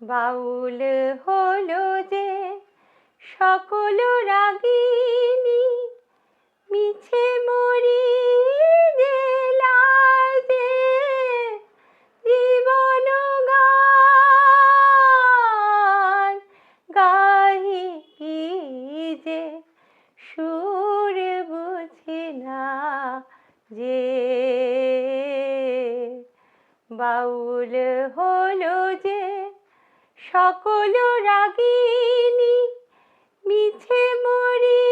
বাউল হলো যে সকল রাগিনী বাউল হলো যে সকল রাগিনী মিছে মরি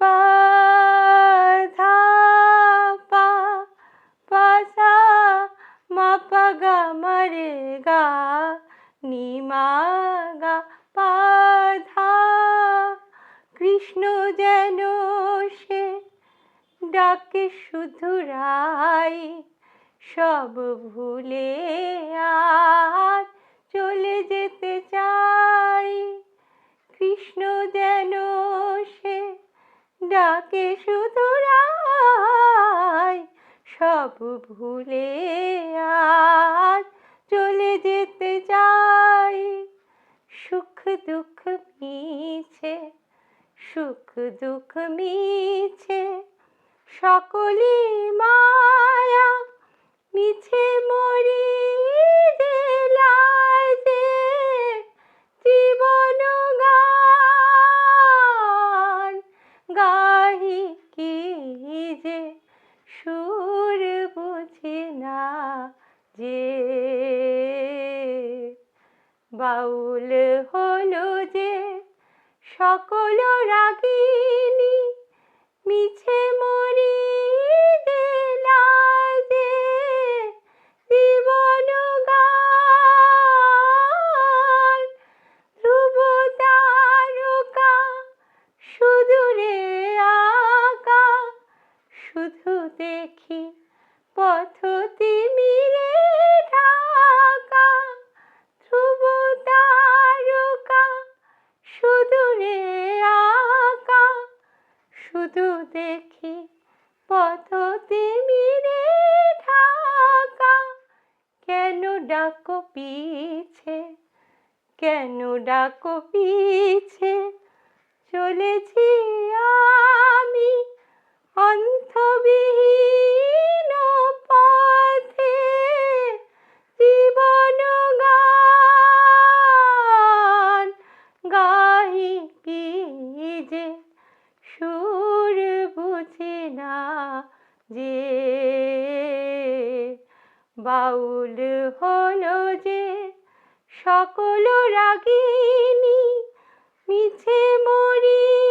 পা ধা পা পা সা মা গা মা গা নি ডাকে শুধু রাই, সব ভুলে আর চলে যেতে চাই। কৃষ্ণ যেন সে ডাকে শুধু রাই, সব ভুলে আর চলে যেতে চাই। সুখ দুঃখ মিছে, সুখ দুঃখ মিছে সকলি মায়া। মিছে মরি জীবন গাহি কি যে সুর বুঝি না যে। বাউল হলো যে সকল রাগিনী। মিছে মরি শুধু দেখি পথ তিমিরে ঢাকা, ধ্রুব তারকা সুদূরে আঁকা। শুধু দেখি পথ তিমিরে ঢাকা, কেন ডাকো পিছে, কেন ডাকো পিছে? চলেছি আমি অন্তবিহীন বাউল হলো যে সকল রাগিনী মিছে মরি